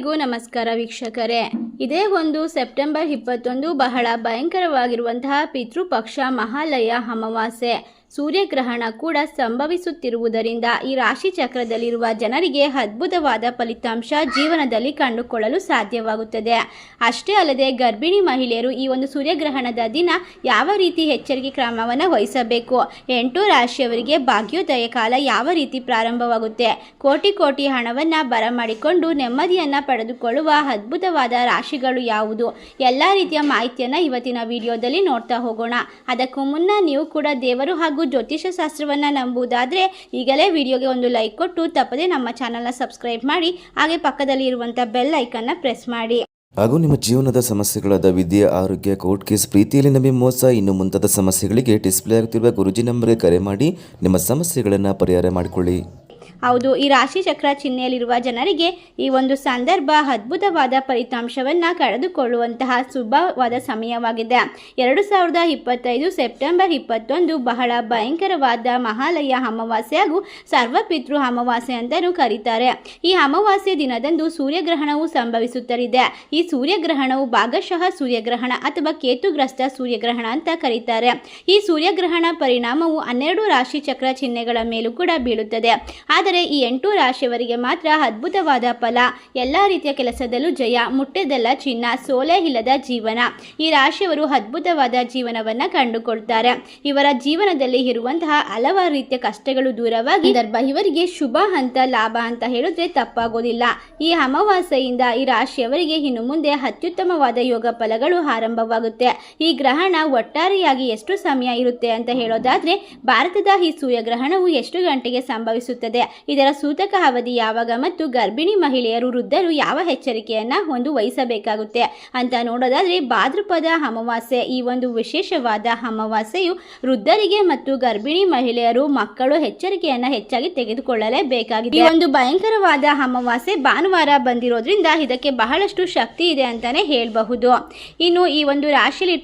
ಎಲ್ಲರಿಗೂ ನಮಸ್ಕಾರ ವೀಕ್ಷಕರೇ. ಇದೇ ಒಂದು ಸೆಪ್ಟೆಂಬರ್ ಇಪ್ಪತ್ತೊಂದು ಬಹಳ ಭಯಂಕರವಾಗಿರುವಂತಹ ಪಿತೃಪಕ್ಷ ಮಹಾಲಯ ಅಮಾವಾಸ್ಯೆ. ಸೂರ್ಯಗ್ರಹಣ ಕೂಡ ಸಂಭವಿಸುತ್ತಿರುವುದರಿಂದ ಈ ರಾಶಿ ಚಕ್ರದಲ್ಲಿರುವ ಜನರಿಗೆ ಅದ್ಭುತವಾದ ಫಲಿತಾಂಶ ಜೀವನದಲ್ಲಿ ಕಂಡುಕೊಳ್ಳಲು ಸಾಧ್ಯವಾಗುತ್ತದೆ. ಅಷ್ಟೇ ಅಲ್ಲದೆ ಗರ್ಭಿಣಿ ಮಹಿಳೆಯರು ಈ ಒಂದು ಸೂರ್ಯಗ್ರಹಣದ ದಿನ ಯಾವ ರೀತಿ ಎಚ್ಚರಿಕೆ ಕ್ರಮವನ್ನು ವಹಿಸಬೇಕು? ಎಂಟು ರಾಶಿಯವರಿಗೆ ಭಾಗ್ಯೋದಯ ಕಾಲ ಯಾವ ರೀತಿ ಪ್ರಾರಂಭವಾಗುತ್ತೆ? ಕೋಟಿ ಕೋಟಿ ಹಣವನ್ನು ಬರಮಾಡಿಕೊಂಡು ನೆಮ್ಮದಿಯನ್ನು ಪಡೆದುಕೊಳ್ಳುವ ಅದ್ಭುತವಾದ ರಾಶಿಗಳು ಯಾವುದು? ಎಲ್ಲ ರೀತಿಯ ಮಾಹಿತಿಯನ್ನು ಇವತ್ತಿನ ವಿಡಿಯೋದಲ್ಲಿ ನೋಡ್ತಾ ಹೋಗೋಣ. ಅದಕ್ಕೂ ಮುನ್ನ ನೀವು ಕೂಡ ದೇವರು ಹಾಗೂ ಜ್ಯೋತಿಷ ಶಾಸ್ತ್ರವನ್ನು ನಂಬುವುದಾದರೆ ಈಗಲೇ ವಿಡಿಯೋಗೆ ಒಂದು ಲೈಕ್ ಕೊಟ್ಟು ತಪ್ಪದೆ ನಮ್ಮ ಚಾನಲ್ನ ಸಬ್ಸ್ಕ್ರೈಬ್ ಮಾಡಿ, ಹಾಗೆ ಪಕ್ಕದಲ್ಲಿ ಇರುವಂಥ ಬೆಲ್ ಐಕನ್ನ ಪ್ರೆಸ್ ಮಾಡಿ. ಹಾಗೂ ನಿಮ್ಮ ಜೀವನದ ಸಮಸ್ಯೆಗಳಾದ ವಿದ್ಯೆ, ಆರೋಗ್ಯ, ಕೋರ್ಟ್ ಕೇಸ್ ಪ್ರೀತಿಯಲ್ಲಿ ನಮಗೆ ಮೋಸ, ಇನ್ನು ಮುಂತಾದ ಸಮಸ್ಯೆಗಳಿಗೆ ಡಿಸ್ಪ್ಲೇ ಆಗುತ್ತಿರುವ ಗುರುಜಿ ನಂಬರ್ಗೆ ಕರೆ ಮಾಡಿ ನಿಮ್ಮ ಸಮಸ್ಯೆಗಳನ್ನು ಪರಿಹಾರ ಮಾಡಿಕೊಳ್ಳಿ. ಹೌದು, ಈ ರಾಶಿ ಚಕ್ರ ಚಿಹ್ನೆಯಲ್ಲಿರುವ ಜನರಿಗೆ ಈ ಒಂದು ಸಂದರ್ಭ ಅದ್ಭುತವಾದ ಫಲಿತಾಂಶವನ್ನು ಕಳೆದುಕೊಳ್ಳುವಂತಹ ಶುಭವಾದ ಸಮಯವಾಗಿದೆ. ಎರಡು ಸಾವಿರದ ಇಪ್ಪತ್ತೈದು ಸೆಪ್ಟೆಂಬರ್ ಇಪ್ಪತ್ತೊಂದು ಬಹಳ ಭಯಂಕರವಾದ ಮಹಾಲಯ ಅಮಾವಾಸ್ಯೆ ಹಾಗೂ ಸರ್ವಪಿತೃ ಅಮಾವಾಸ್ಯೆ ಅಂತಲೂ ಕರೀತಾರೆ. ಈ ಅಮಾವಾಸ್ಯೆ ದಿನದಂದು ಸೂರ್ಯಗ್ರಹಣವು ಸಂಭವಿಸುತ್ತಲಿದೆ. ಈ ಸೂರ್ಯಗ್ರಹಣವು ಭಾಗಶಃ ಸೂರ್ಯಗ್ರಹಣ ಅಥವಾ ಕೇತುಗ್ರಸ್ತ ಸೂರ್ಯಗ್ರಹಣ ಅಂತ ಕರೀತಾರೆ. ಈ ಸೂರ್ಯಗ್ರಹಣ ಪರಿಣಾಮವು ಹನ್ನೆರಡು ರಾಶಿ ಚಕ್ರ ಚಿಹ್ನೆಗಳ ಮೇಲೂ ಕೂಡ ಬೀಳುತ್ತದೆ. ಆದರೆ ಈ ಎಂಟು ರಾಶಿಯವರಿಗೆ ಮಾತ್ರ ಅದ್ಭುತವಾದ ಫಲ. ಎಲ್ಲ ರೀತಿಯ ಕೆಲಸದಲ್ಲೂ ಜಯ, ಮುಟ್ಟೆದಲ್ಲ ಚಿನ್ನ, ಸೋಲೆ ಇಲ್ಲದ ಜೀವನ. ಈ ರಾಶಿಯವರು ಅದ್ಭುತವಾದ ಜೀವನವನ್ನ ಕಂಡುಕೊಳ್ತಾರೆ. ಇವರ ಜೀವನದಲ್ಲಿ ಇರುವಂತಹ ಹಲವಾರು ರೀತಿಯ ಕಷ್ಟಗಳು ದೂರವಾಗಿ ಸಂದರ್ಭ. ಇವರಿಗೆ ಶುಭ ಅಂತ, ಲಾಭ ಅಂತ ಹೇಳಿದ್ರೆ ತಪ್ಪಾಗೋದಿಲ್ಲ. ಈ ಅಮಾವಾಸ್ಯೆಯಿಂದ ಈ ರಾಶಿಯವರಿಗೆ ಇನ್ನು ಮುಂದೆ ಅತ್ಯುತ್ತಮವಾದ ಯೋಗ ಫಲಗಳು ಆರಂಭವಾಗುತ್ತೆ. ಈ ಗ್ರಹಣ ಒಟ್ಟಾರೆಯಾಗಿ ಎಷ್ಟು ಸಮಯ ಇರುತ್ತೆ ಅಂತ ಹೇಳೋದಾದ್ರೆ, ಭಾರತದ ಈ ಸೂರ್ಯಗ್ರಹಣವು ಎಷ್ಟು ಗಂಟೆಗೆ ಸಂಭವಿಸುತ್ತದೆ? ಇದರ ಸೂತಕ ಅವಧಿ ಯಾವಾಗ ಮತ್ತು ಗರ್ಭಿಣಿ ಮಹಿಳೆಯರು ವೃದ್ಧರು ಯಾವ ಎಚ್ಚರಿಕೆಯನ್ನ ಒಂದು ವಹಿಸಬೇಕಾಗುತ್ತೆ ಅಂತ ನೋಡೋದಾದ್ರೆ ಭಾದ್ರಪದ ಅಮಾವಾಸ್ಯೆ. ಈ ಒಂದು ವಿಶೇಷವಾದ ಅಮಾವಾಸ್ಯೆಯು ವೃದ್ಧರಿಗೆ ಮತ್ತು ಗರ್ಭಿಣಿ ಮಹಿಳೆಯರು ಮಕ್ಕಳು ಎಚ್ಚರಿಕೆಯನ್ನ ಹೆಚ್ಚಾಗಿ ತೆಗೆದುಕೊಳ್ಳಲೇಬೇಕಾಗಿದೆ. ಈ ಒಂದು ಭಯಂಕರವಾದ ಅಮಾವಾಸ್ಯೆ ಭಾನುವಾರ ಬಂದಿರೋದ್ರಿಂದ ಇದಕ್ಕೆ ಬಹಳಷ್ಟು ಶಕ್ತಿ ಇದೆ ಅಂತಾನೆ ಹೇಳಬಹುದು. ಇನ್ನು ಈ ಒಂದು ರಾಶಿಯಲ್ಲಿ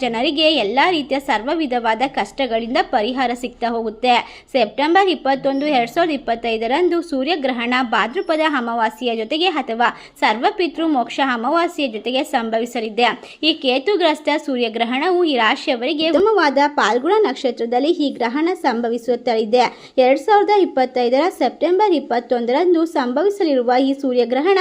ಜನರಿಗೆ ಎಲ್ಲಾ ರೀತಿಯ ಸರ್ವ ವಿಧವಾದ ಕಷ್ಟಗಳಿಂದ ಪರಿಹಾರ ಸಿಗ್ತಾ ಹೋಗುತ್ತೆ. ಸೆಪ್ಟೆಂಬರ್ ಇಪ್ಪತ್ತೊಂದು, ಎರಡ್ ಸಾವಿರದ ಇಪ್ಪತ್ತೈದರಂದು ಸೂರ್ಯಗ್ರಹಣ ಭಾದ್ರಪದ ಅಮಾವಾಸ್ಯೆಯ ಜೊತೆಗೆ ಅಥವಾ ಸರ್ವಪಿತೃ ಮೋಕ್ಷ ಅಮಾವಾಸ್ಯೆಯ ಜೊತೆಗೆ ಸಂಭವಿಸಲಿದೆ. ಈ ಕೇತುಗ್ರಸ್ತ ಸೂರ್ಯಗ್ರಹಣವು ಈ ರಾಶಿಯವರಿಗೆ ಉತ್ತಮವಾದ ಪಾಲ್ಗುಣ ನಕ್ಷತ್ರದಲ್ಲಿ ಈ ಗ್ರಹಣ ಸಂಭವಿಸುತ್ತಲಿದೆ. ಎರಡ್ ಸಾವಿರದ ಇಪ್ಪತ್ತೈದರ ಸೆಪ್ಟೆಂಬರ್ ಇಪ್ಪತ್ತೊಂದರಂದು ಸಂಭವಿಸಲಿರುವ ಈ ಸೂರ್ಯಗ್ರಹಣ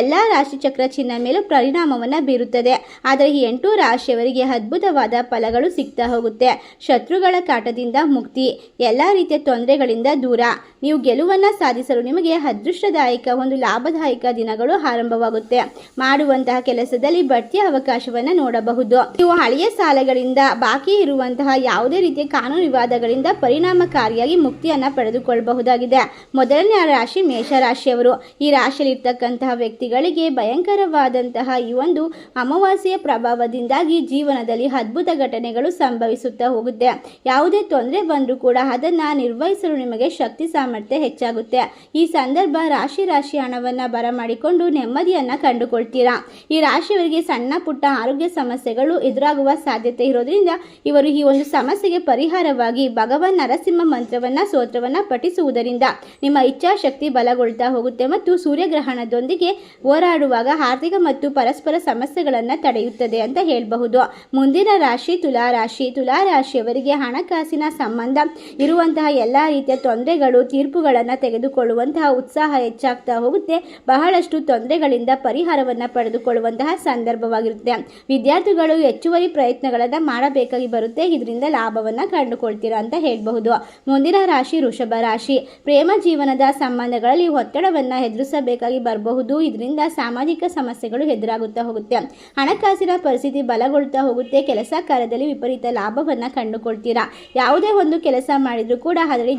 ಎಲ್ಲಾ ರಾಶಿಚಕ್ರ ಚಿಹ್ನ ಮೇಲೂ ಪರಿಣಾಮವನ್ನು ಬೀರುತ್ತದೆ. ಆದರೆ ಈ ಎಂಟು ರಾಶಿಯವರಿಗೆ ಅದ್ಭುತವಾದ ಫಲಗಳು ಸಿಗ್ತಾ ಹೋಗುತ್ತೆ. ಶತ್ರುಗಳ ಕಾಟದಿಂದ ಮುಕ್ತಿ, ಎಲ್ಲ ರೀತಿಯ ತೊಂದರೆಗಳಿಂದ ದೂರ. ನೀವು ಗೆಲುವನ್ನು ಸಾಧಿಸಲು ನಿಮಗೆ ಅದೃಷ್ಟದಾಯಕ ಒಂದು ಲಾಭದಾಯಕ ದಿನಗಳು ಆರಂಭವಾಗುತ್ತೆ. ಮಾಡುವಂತಹ ಕೆಲಸದಲ್ಲಿ ಬಡ್ತಿಯ ಅವಕಾಶವನ್ನು ನೋಡಬಹುದು. ನೀವು ಹಳೆಯ ಸಾಲಗಳಿಂದ ಬಾಕಿ ಇರುವಂತಹ ಯಾವುದೇ ರೀತಿಯ ಕಾನೂನು ವಿವಾದಗಳಿಂದ ಪರಿಣಾಮಕಾರಿಯಾಗಿ ಮುಕ್ತಿಯನ್ನ ಪಡೆದುಕೊಳ್ಳಬಹುದಾಗಿದೆ. ಮೊದಲನೇ ರಾಶಿ ಮೇಷರಾಶಿಯವರು. ಈ ರಾಶಿಯಲ್ಲಿ ಇರ್ತಕ್ಕಂತಹ ವ್ಯಕ್ತಿಗಳಿಗೆ ಭಯಂಕರವಾದಂತಹ ಈ ಒಂದು ಅಮಾವಾಸ್ಯೆಯ ಪ್ರಭಾವದಿಂದಾಗಿ ಜೀವನದಲ್ಲಿ ಅದ್ಭುತ ಘಟನೆಗಳು ಸಂಭವಿಸುತ್ತಾ ಹೋಗುತ್ತೆ. ಯಾವುದೇ ತೊಂದರೆ ಬಂದರೂ ಕೂಡ ಅದನ್ನ ನಿರ್ವಹಿಸಲು ನಿಮಗೆ ಶಕ್ತಿ ಸಾಮರ್ಥ್ಯ ಹೆಚ್ಚಾಗುತ್ತೆ. ಈ ಸಂದರ್ಭ ರಾಶಿ ರಾಶಿ ಹಣವನ್ನು ಬರಮಾಡಿಕೊಂಡು ನೆಮ್ಮದಿಯನ್ನು ಕಂಡುಕೊಳ್ತೀರಾ? ಈ ರಾಶಿಯವರಿಗೆ ಸಣ್ಣ ಪುಟ್ಟ ಆರೋಗ್ಯ ಸಮಸ್ಯೆಗಳು ಎದುರಾಗುವ ಸಾಧ್ಯತೆ ಇರೋದ್ರಿಂದ ಇವರು ಈ ಒಂದು ಸಮಸ್ಯೆಗೆ ಪರಿಹಾರವಾಗಿ ಭಗವಾನ್ ನರಸಿಂಹ ಮಂತ್ರವನ್ನ ಸ್ತೋತ್ರವನ್ನ ಪಠಿಸುವುದರಿಂದ ನಿಮ್ಮ ಇಚ್ಛಾಶಕ್ತಿ ಬಲಗೊಳ್ತಾ ಹೋಗುತ್ತೆ ಮತ್ತು ಸೂರ್ಯಗ್ರಹಣದೊಂದಿಗೆ ಹೋರಾಡುವಾಗ ಆರ್ಥಿಕ ಮತ್ತು ಪರಸ್ಪರ ಸಮಸ್ಯೆಗಳನ್ನ ತಡೆಯುತ್ತದೆ ಅಂತ ಹೇಳಬಹುದು. ಮುಂದಿನ ರಾಶಿ ತುಲಾ ರಾಶಿ. ತುಲಾ ರಾಶಿಯವರಿಗೆ ಹಣಕಾಸಿನ ಸಂಬಂಧ ಇರುವಂತಹ ಎಲ್ಲ ರೀತಿಯ ತೊಂದರೆಗಳು ತೀರ್ಪುಗಳನ್ನು ತೆಗೆದುಕೊಳ್ಳುವಂತಹ ಉತ್ಸಾಹ ಹೆಚ್ಚಾಗ್ತಾ ಹೋಗುತ್ತೆ. ಬಹಳಷ್ಟು ತೊಂದರೆಗಳಿಂದ ಪರಿಹಾರವನ್ನು ಪಡೆದುಕೊಳ್ಳುವಂತಹ ಸಂದರ್ಭವಾಗಿರುತ್ತೆ. ವಿದ್ಯಾರ್ಥಿಗಳು ಹೆಚ್ಚುವರಿ ಪ್ರಯತ್ನಗಳನ್ನು ಮಾಡಬೇಕಾಗಿ ಬರುತ್ತೆ. ಇದರಿಂದ ಲಾಭವನ್ನು ಕಂಡುಕೊಳ್ತೀರಾ ಅಂತ ಹೇಳಬಹುದು. ಮುಂದಿನ ರಾಶಿ ವೃಷಭ ರಾಶಿ. ಪ್ರೇಮ ಜೀವನದ ಸಂಬಂಧಗಳಲ್ಲಿ ಒತ್ತಡವನ್ನು ಎದುರಿಸಬೇಕಾಗಿ ಬರಬಹುದು. ಇದರಿಂದ ಸಾಮಾಜಿಕ ಸಮಸ್ಯೆಗಳು ಎದುರಾಗುತ್ತಾ ಹೋಗುತ್ತೆ. ಹಣಕಾಸಿನ ಪರಿಸ್ಥಿತಿ ಬಲಗೊಳ್ತಾ ಹೋಗುತ್ತೆ. ಕೆಲಸ ಕಾರ್ಯದಲ್ಲಿ ವಿಪರೀತ ಲಾಭವನ್ನು ಕಂಡುಕೊಳ್ತೀರಾ. ಯಾವುದೇ ಒಂದು ಕೆಲಸ ಮಾಡಿದರೂ ಕೂಡ ಅದರಲ್ಲಿ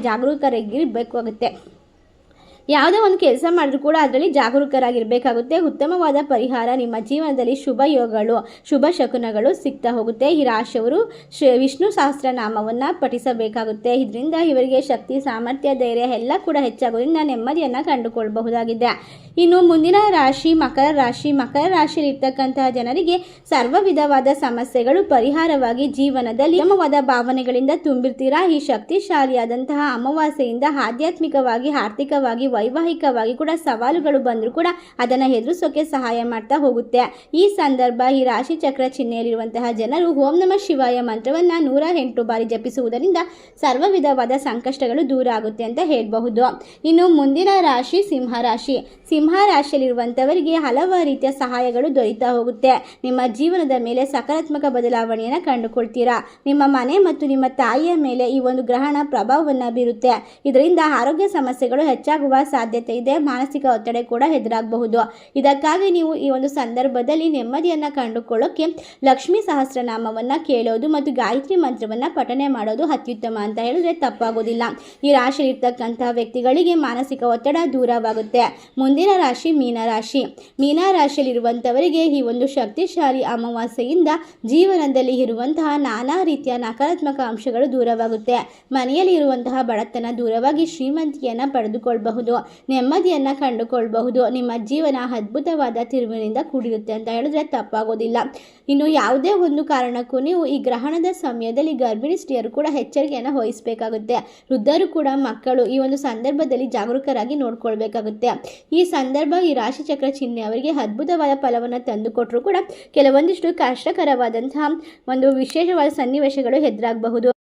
ಜಾಗರೂಕರಾಗಿರಬೇಕಾಗುತ್ತೆ ಯಾವುದೇ ಒಂದು ಕೆಲಸ ಮಾಡಿದ್ರು ಕೂಡ ಅದರಲ್ಲಿ ಜಾಗರೂಕರಾಗಿರಬೇಕಾಗುತ್ತೆ. ಉತ್ತಮವಾದ ಪರಿಹಾರ ನಿಮ್ಮ ಜೀವನದಲ್ಲಿ ಶುಭ ಯೋಗಗಳು, ಶುಭ ಶಕುನಗಳು ಸಿಗ್ತಾ ಹೋಗುತ್ತೆ. ಈ ರಾಶಿಯವರು ಶ್ರೀ ವಿಷ್ಣು ಸಹಸ್ರನಾಮವನ್ನು ಪಠಿಸಬೇಕಾಗುತ್ತೆ. ಇದರಿಂದ ಇವರಿಗೆ ಶಕ್ತಿ, ಸಾಮರ್ಥ್ಯ, ಧೈರ್ಯ ಎಲ್ಲ ಕೂಡ ಹೆಚ್ಚಾಗೋದ್ರಿಂದ ನೆಮ್ಮದಿಯನ್ನು ಕಂಡುಕೊಳ್ಳಬಹುದಾಗಿದೆ ಇನ್ನು ಮುಂದಿನ ರಾಶಿ ಮಕರ ರಾಶಿ. ಮಕರ ರಾಶಿಯಲ್ಲಿ ಇರ್ತಕ್ಕಂತಹ ಜನರಿಗೆ ಸರ್ವ ವಿಧವಾದ ಸಮಸ್ಯೆಗಳು ಪರಿಹಾರವಾಗಿ ಜೀವನದಲ್ಲಿ ಉತ್ತಮವಾದ ಭಾವನೆಗಳಿಂದ ತುಂಬಿರ್ತೀರಾ? ಈ ಶಕ್ತಿಶಾಲಿಯಾದಂತಹ ಅಮಾವಾಸ್ಯೆಯಿಂದ ಆಧ್ಯಾತ್ಮಿಕವಾಗಿ, ಆರ್ಥಿಕವಾಗಿ ವೈವಾಹಿಕವಾಗಿ ಕೂಡ ಸವಾಲುಗಳು ಬಂದರೂ ಕೂಡ ಅದನ್ನು ಎದುರಿಸೋಕೆ ಸಹಾಯ ಮಾಡ್ತಾ ಹೋಗುತ್ತೆ. ಈ ಸಂದರ್ಭ ಈ ರಾಶಿ ಚಕ್ರ ಚಿಹ್ನೆಯಲ್ಲಿರುವಂತಹ ಜನರು ಓಂ ನಮ ಶಿವಾಯ ಮಂತ್ರವನ್ನು ನೂರ ಎಂಟು ಬಾರಿ ಜಪಿಸುವುದರಿಂದ ಸರ್ವ ವಿಧವಾದ ಸಂಕಷ್ಟಗಳು ದೂರ ಆಗುತ್ತೆ ಅಂತ ಹೇಳಬಹುದು. ಇನ್ನು ಮುಂದಿನ ರಾಶಿ ಸಿಂಹ ರಾಶಿ. ಸಿಂಹ ರಾಶಿಯಲ್ಲಿರುವಂಥವರಿಗೆ ಹಲವಾರು ರೀತಿಯ ಸಹಾಯಗಳು ದೊರೀತಾ ಹೋಗುತ್ತೆ. ನಿಮ್ಮ ಜೀವನದ ಮೇಲೆ ಸಕಾರಾತ್ಮಕ ಬದಲಾವಣೆಯನ್ನು ಕಂಡುಕೊಳ್ತೀರಾ? ನಿಮ್ಮ ಮನೆ ಮತ್ತು ನಿಮ್ಮ ತಾಯಿಯ ಮೇಲೆ ಈ ಒಂದು ಗ್ರಹಣ ಪ್ರಭಾವವನ್ನು ಬೀರುತ್ತೆ. ಇದರಿಂದ ಆರೋಗ್ಯ ಸಮಸ್ಯೆಗಳು ಹೆಚ್ಚಾಗುವ ಸಾಧ್ಯತೆ ಇದೆ, ಮಾನಸಿಕ ಒತ್ತಡ ಕೂಡ ಎದುರಾಗಬಹುದು. ಇದಕ್ಕಾಗಿ ನೀವು ಈ ಒಂದು ಸಂದರ್ಭದಲ್ಲಿ ನೆಮ್ಮದಿಯನ್ನು ಕಂಡುಕೊಳ್ಳೋಕೆ ಲಕ್ಷ್ಮೀ ಸಹಸ್ರನಾಮವನ್ನು ಕೇಳೋದು ಮತ್ತು ಗಾಯತ್ರಿ ಮಂತ್ರವನ್ನು ಪಠನೆ ಮಾಡೋದು ಅತ್ಯುತ್ತಮ ಅಂತ ಹೇಳಿದ್ರೆ ತಪ್ಪಾಗೋದಿಲ್ಲ. ಈ ರಾಶಿಯಲ್ಲಿರ್ತಕ್ಕಂತಹ ವ್ಯಕ್ತಿಗಳಿಗೆ ಮಾನಸಿಕ ಒತ್ತಡ ದೂರವಾಗುತ್ತೆ. ಮುಂದಿನ ರಾಶಿ ಮೀನರಾಶಿ ಮೀನರಾಶಿಯಲ್ಲಿರುವಂಥವರಿಗೆ ಈ ಒಂದು ಶಕ್ತಿಶಾಲಿ ಅಮಾವಾಸ್ಯೆಯಿಂದ ಜೀವನದಲ್ಲಿ ಇರುವಂತಹ ನಾನಾ ರೀತಿಯ ನಕಾರಾತ್ಮಕ ಅಂಶಗಳು ದೂರವಾಗುತ್ತೆ. ಮನೆಯಲ್ಲಿ ಇರುವಂತಹ ಬಡತನ ದೂರವಾಗಿ ಶ್ರೀಮಂತಿಯನ್ನ ಪಡೆದುಕೊಳ್ಳಬಹುದು ನೆಮ್ಮದಿಯನ್ನು ಕಂಡುಕೊಳ್ಳಬಹುದು ನಿಮ್ಮ ಜೀವನ ಅದ್ಭುತವಾದ ತಿರುವಿನಿಂದ ಕೂಡಿರುತ್ತೆ ಅಂತ ಹೇಳಿದ್ರೆ ತಪ್ಪಾಗೋದಿಲ್ಲ. ಇನ್ನು ಯಾವುದೇ ಒಂದು ಕಾರಣಕ್ಕೂ ನೀವು ಈ ಗ್ರಹಣದ ಸಮಯದಲ್ಲಿ ಗರ್ಭಿಣಿ ಸ್ತ್ರೀಯರು ಕೂಡ ಎಚ್ಚರಿಕೆಯನ್ನು ವಹಿಸಬೇಕಾಗುತ್ತೆ. ವೃದ್ಧರು ಕೂಡ ಮಕ್ಕಳು ಈ ಒಂದು ಸಂದರ್ಭದಲ್ಲಿ ಜಾಗರೂಕರಾಗಿ ನೋಡ್ಕೊಳ್ಬೇಕಾಗುತ್ತೆ. ಈ ಸಂದರ್ಭ ಈ ರಾಶಿಚಕ್ರ ಚಿಹ್ನೆ ಅವರಿಗೆ ಅದ್ಭುತವಾದ ಫಲವನ್ನು ತಂದುಕೊಟ್ಟರು ಕೂಡ ಕೆಲವೊಂದಿಷ್ಟು ಕಷ್ಟಕರವಾದಂತಹ ಒಂದು ವಿಶೇಷವಾದ ಸನ್ನಿವೇಶಗಳು ಎದುರಾಗಬಹುದು.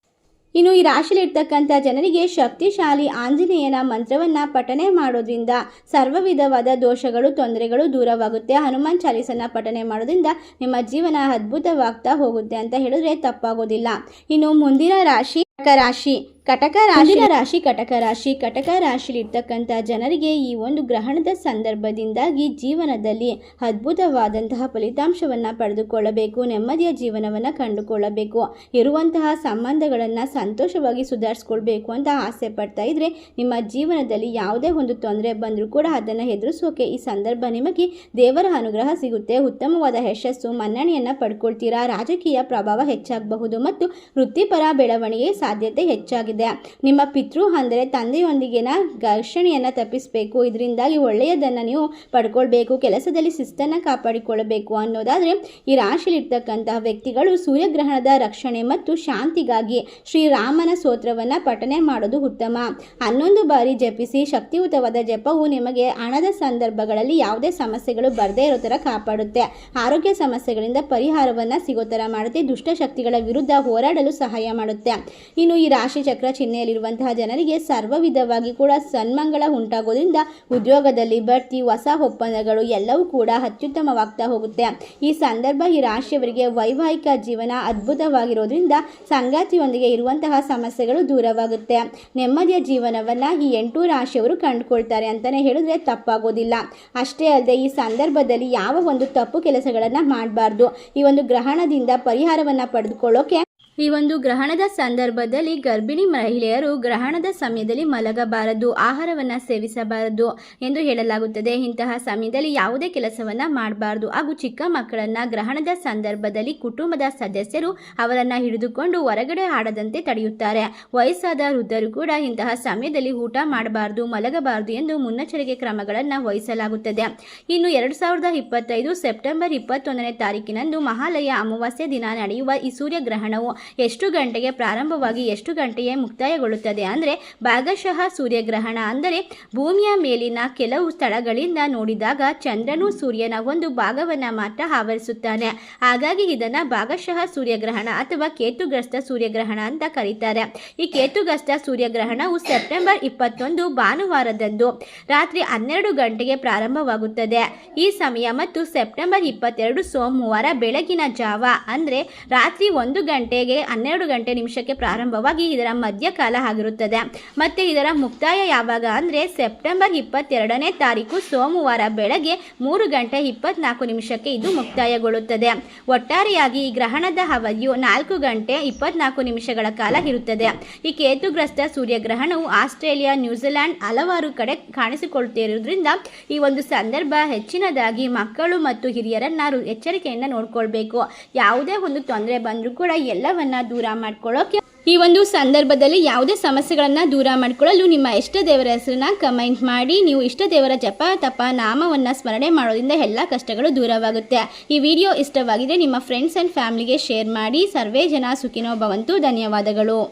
ಇನ್ನು ಈ ರಾಶಿಯಲ್ಲಿರ್ತಕ್ಕಂಥ ಜನರಿಗೆ ಶಕ್ತಿಶಾಲಿ ಆಂಜನೇಯನ ಮಂತ್ರವನ್ನ ಪಠನೆ ಮಾಡೋದ್ರಿಂದ ಸರ್ವ ವಿಧವಾದ ದೋಷಗಳು, ತೊಂದರೆಗಳು ದೂರವಾಗುತ್ತೆ. ಹನುಮಾನ್ ಚಾಲೀಸನ್ನ ಪಠನೆ ಮಾಡೋದ್ರಿಂದ ನಿಮ್ಮ ಜೀವನ ಅದ್ಭುತವಾಗ್ತಾ ಹೋಗುತ್ತೆ ಅಂತ ಹೇಳಿದ್ರೆ ತಪ್ಪಾಗೋದಿಲ್ಲ. ಇನ್ನು ಮುಂದಿನ ರಾಶಿ ಕಟಕ ರಾಶಿ. ಕಟಕ ರಾಶಿ. ರಾಶಿ ಕಟಕ ರಾಶಿ. ಕಟಕ ರಾಶಿಲಿರ್ತಕ್ಕಂಥ ಜನರಿಗೆ ಈ ಒಂದು ಗ್ರಹಣದ ಸಂದರ್ಭದಿಂದಾಗಿ ಜೀವನದಲ್ಲಿ ಅದ್ಭುತವಾದಂತಹ ಫಲಿತಾಂಶವನ್ನು ಪಡೆದುಕೊಳ್ಳಬೇಕು, ನೆಮ್ಮದಿಯ ಜೀವನವನ್ನು ಕಂಡುಕೊಳ್ಳಬೇಕು, ಇರುವಂತಹ ಸಂಬಂಧಗಳನ್ನು ಸಂತೋಷವಾಗಿ ಸುಧಾರಿಸ್ಕೊಳ್ಬೇಕು ಅಂತ ಆಸೆ ಪಡ್ತಾ ಇದ್ರೆ ನಿಮ್ಮ ಜೀವನದಲ್ಲಿ ಯಾವುದೇ ಒಂದು ತೊಂದರೆ ಬಂದರೂ ಕೂಡ ಅದನ್ನು ಎದುರಿಸೋಕೆ ಈ ಸಂದರ್ಭ ನಿಮಗೆ ದೇವರ ಅನುಗ್ರಹ ಸಿಗುತ್ತೆ. ಉತ್ತಮವಾದ ಯಶಸ್ಸು ಮನ್ನಣೆಯನ್ನು ಪಡ್ಕೊಳ್ತೀರಾ? ರಾಜಕೀಯ ಪ್ರಭಾವ ಹೆಚ್ಚಾಗಬಹುದು ಮತ್ತು ವೃತ್ತಿಪರ ಬೆಳವಣಿಗೆ ಸಾಧ್ಯತೆ ಹೆಚ್ಚಾಗಿದೆ. ನಿಮ್ಮ ಪಿತೃ ಅಂದರೆ ತಂದೆಯೊಂದಿಗಿನ ಘರ್ಷಣೆಯನ್ನು ತಪ್ಪಿಸಬೇಕು. ಇದರಿಂದಾಗಿ ಒಳ್ಳೆಯದನ್ನು ನೀವು ಪಡ್ಕೊಳ್ಬೇಕು. ಕೆಲಸದಲ್ಲಿ ಶಿಸ್ತನ್ನು ಕಾಪಾಡಿಕೊಳ್ಳಬೇಕು ಅನ್ನೋದಾದರೆ ಈ ರಾಶಿಯಲ್ಲಿರ್ತಕ್ಕಂತಹ ವ್ಯಕ್ತಿಗಳು ಸೂರ್ಯಗ್ರಹಣದ ರಕ್ಷಣೆ ಮತ್ತು ಶಾಂತಿಗಾಗಿ ಶ್ರೀರಾಮನ ಸ್ತೋತ್ರವನ್ನು ಪಠನೆ ಮಾಡೋದು ಉತ್ತಮ. ಹನ್ನೊಂದು ಬಾರಿ ಜಪಿಸಿ ಶಕ್ತಿಯುತವಾದ ಜಪವು ನಿಮಗೆ ಹಣದ ಸಂದರ್ಭಗಳಲ್ಲಿ ಯಾವುದೇ ಸಮಸ್ಯೆಗಳು ಬರದೇ ಇರೋ ಥರ ಕಾಪಾಡುತ್ತೆ. ಆರೋಗ್ಯ ಸಮಸ್ಯೆಗಳಿಂದ ಪರಿಹಾರವನ್ನು ಸಿಗೋ ಥರ ಮಾಡುತ್ತೆ. ದುಷ್ಟಶಕ್ತಿಗಳ ವಿರುದ್ಧ ಹೋರಾಡಲು ಸಹಾಯ ಮಾಡುತ್ತೆ. ಇನ್ನು ಈ ರಾಶಿ ಚಕ್ರ ಚಿಹ್ನೆಯಲ್ಲಿರುವಂತಹ ಜನರಿಗೆ ಸರ್ವ ವಿಧವಾಗಿ ಕೂಡ ಸನ್ಮಂಗಳ ಉಂಟಾಗೋದ್ರಿಂದ ಉದ್ಯೋಗದಲ್ಲಿ ಬಡ್ತಿ, ಹೊಸ ಒಪ್ಪಂದಗಳು ಎಲ್ಲವೂ ಕೂಡ ಅತ್ಯುತ್ತಮವಾಗ್ತಾ ಹೋಗುತ್ತೆ. ಈ ಸಂದರ್ಭ ಈ ರಾಶಿಯವರಿಗೆ ವೈವಾಹಿಕ ಜೀವನ ಅದ್ಭುತವಾಗಿರೋದ್ರಿಂದ ಸಂಗಾತಿಯೊಂದಿಗೆ ಇರುವಂತಹ ಸಮಸ್ಯೆಗಳು ದೂರವಾಗುತ್ತೆ. ನೆಮ್ಮದಿಯ ಜೀವನವನ್ನು ಈ ಎಂಟು ರಾಶಿಯವರು ಕಂಡುಕೊಳ್ತಾರೆ ಅಂತಲೇ ಹೇಳಿದ್ರೆ ತಪ್ಪಾಗೋದಿಲ್ಲ. ಅಷ್ಟೇ ಅಲ್ಲದೆ ಈ ಸಂದರ್ಭದಲ್ಲಿ ಯಾವ ಒಂದು ತಪ್ಪು ಕೆಲಸಗಳನ್ನು ಮಾಡಬಾರ್ದು. ಈ ಒಂದು ಗ್ರಹಣದಿಂದ ಪರಿಹಾರವನ್ನು ಪಡೆದುಕೊಳ್ಳೋಕೆ ಈ ಒಂದು ಗ್ರಹಣದ ಸಂದರ್ಭದಲ್ಲಿ ಗರ್ಭಿಣಿ ಮಹಿಳೆಯರು ಗ್ರಹಣದ ಸಮಯದಲ್ಲಿ ಮಲಗಬಾರದು, ಆಹಾರವನ್ನು ಸೇವಿಸಬಾರದು ಎಂದು ಹೇಳಲಾಗುತ್ತದೆ. ಇಂತಹ ಸಮಯದಲ್ಲಿ ಯಾವುದೇ ಕೆಲಸವನ್ನು ಮಾಡಬಾರದು. ಹಾಗೂ ಚಿಕ್ಕ ಮಕ್ಕಳನ್ನು ಗ್ರಹಣದ ಸಂದರ್ಭದಲ್ಲಿ ಕುಟುಂಬದ ಸದಸ್ಯರು ಅವರನ್ನು ಹಿಡಿದುಕೊಂಡು ಹೊರಗಡೆ ಆಡದಂತೆ ತಡೆಯುತ್ತಾರೆ. ವಯಸ್ಸಾದ ವೃದ್ಧರು ಕೂಡ ಇಂತಹ ಸಮಯದಲ್ಲಿ ಊಟ ಮಾಡಬಾರದು, ಮಲಗಬಾರದು ಎಂದು ಮುನ್ನೆಚ್ಚರಿಕೆ ಕ್ರಮಗಳನ್ನು ವಹಿಸಲಾಗುತ್ತದೆ. ಇನ್ನು ಎರಡು ಸಾವಿರದ ಇಪ್ಪತ್ತೈದು ಸೆಪ್ಟೆಂಬರ್ ಇಪ್ಪತ್ತೊಂದನೇ ತಾರೀಕಿನಂದು ಮಹಾಲಯ ಅಮಾವಾಸ್ಯೆ ದಿನ ನಡೆಯುವ ಈ ಸೂರ್ಯಗ್ರಹಣವು ಎಷ್ಟು ಗಂಟೆಗೆ ಪ್ರಾರಂಭವಾಗಿ ಎಷ್ಟು ಗಂಟೆಗೆ ಮುಕ್ತಾಯಗೊಳ್ಳುತ್ತದೆ ಅಂದರೆ ಭಾಗಶಃ ಸೂರ್ಯಗ್ರಹಣ ಅಂದರೆ ಭೂಮಿಯ ಮೇಲಿನ ಕೆಲವು ಸ್ಥಳಗಳಿಂದ ನೋಡಿದಾಗ ಚಂದ್ರನು ಸೂರ್ಯನ ಒಂದು ಭಾಗವನ್ನು ಮಾತ್ರ ಆವರಿಸುತ್ತಾನೆ. ಹಾಗಾಗಿ ಇದನ್ನು ಭಾಗಶಃ ಸೂರ್ಯಗ್ರಹಣ ಅಥವಾ ಕೇತುಗ್ರಸ್ತ ಸೂರ್ಯಗ್ರಹಣ ಅಂತ ಕರೀತಾರೆ. ಈ ಕೇತುಗ್ರಸ್ತ ಸೂರ್ಯಗ್ರಹಣವು ಸೆಪ್ಟೆಂಬರ್ ಇಪ್ಪತ್ತೊಂದು ಭಾನುವಾರದಂದು ರಾತ್ರಿ ಹನ್ನೆರಡು ಗಂಟೆಗೆ ಪ್ರಾರಂಭವಾಗುತ್ತದೆ. ಈ ಸಮಯ ಮತ್ತು ಸೆಪ್ಟೆಂಬರ್ ಇಪ್ಪತ್ತೆರಡು ಸೋಮವಾರ ಬೆಳಗಿನ ಜಾವ ಅಂದರೆ ರಾತ್ರಿ ಒಂದು ಗಂಟೆಗೆ ಹನ್ನೆರಡು ಗಂಟೆ ನಿಮಿಷಕ್ಕೆ ಪ್ರಾರಂಭವಾಗಿ ಇದರ ಮಧ್ಯಕಾಲ ಆಗಿರುತ್ತದೆ. ಮತ್ತು ಇದರ ಮುಕ್ತಾಯ ಯಾವಾಗ ಅಂದರೆ ಸೆಪ್ಟೆಂಬರ್ ಇಪ್ಪತ್ತೆರಡನೇ ತಾರೀಕು ಸೋಮವಾರ ಬೆಳಗ್ಗೆ ಮೂರು ಗಂಟೆ ಇಪ್ಪತ್ನಾಲ್ಕು ನಿಮಿಷಕ್ಕೆ ಇದು ಮುಕ್ತಾಯಗೊಳ್ಳುತ್ತದೆ. ಒಟ್ಟಾರೆಯಾಗಿ ಈ ಗ್ರಹಣದ ಅವಧಿಯು ನಾಲ್ಕು ಗಂಟೆ ಇಪ್ಪತ್ನಾಲ್ಕು ನಿಮಿಷಗಳ ಕಾಲ ಇರುತ್ತದೆ. ಈ ಕೇತುಗ್ರಸ್ತ ಸೂರ್ಯಗ್ರಹಣವು ಆಸ್ಟ್ರೇಲಿಯಾ ನ್ಯೂಜಿಲೆಂಡ್ ಹಲವಾರು ಕಡೆ ಕಾಣಿಸಿಕೊಳ್ಳುತ್ತಿರುವುದರಿಂದ ಈ ಒಂದು ಸಂದರ್ಭ ಹೆಚ್ಚಿನದಾಗಿ ಮಕ್ಕಳು ಮತ್ತು ಹಿರಿಯರನ್ನ ಎಚ್ಚರಿಕೆಯಿಂದ ನೋಡ್ಕೊಳ್ಬೇಕು. ಯಾವುದೇ ಒಂದು ತೊಂದರೆ ಬಂದರೂ ಕೂಡ ಎಲ್ಲವನ್ನ ದೂರ ಮಾಡ್ಕೊಳ್ಳೋಕೆ ಈ ಒಂದು ಸಂದರ್ಭದಲ್ಲಿ ಯಾವುದೇ ಸಮಸ್ಯೆಗಳನ್ನು ದೂರ ಮಾಡಿಕೊಳ್ಳಲು ನಿಮ್ಮ ಇಷ್ಟ ದೇವರ ಹೆಸರನ್ನ ಕಮೆಂಟ್ ಮಾಡಿ. ನೀವು ಇಷ್ಟ ದೇವರ ಜಪ, ತಪ, ನಾಮವನ್ನು ಸ್ಮರಣೆ ಮಾಡೋದ್ರಿಂದ ಎಲ್ಲ ಕಷ್ಟಗಳು ದೂರವಾಗುತ್ತೆ. ಈ ವಿಡಿಯೋ ಇಷ್ಟವಾಗಿದೆ ನಿಮ್ಮ ಫ್ರೆಂಡ್ಸ್ ಆ್ಯಂಡ್ ಫ್ಯಾಮಿಲಿಗೆ ಶೇರ್ ಮಾಡಿ. ಸರ್ವೇ ಜನ ಸುಖಿನೋ ಭವಂತು. ಧನ್ಯವಾದಗಳು.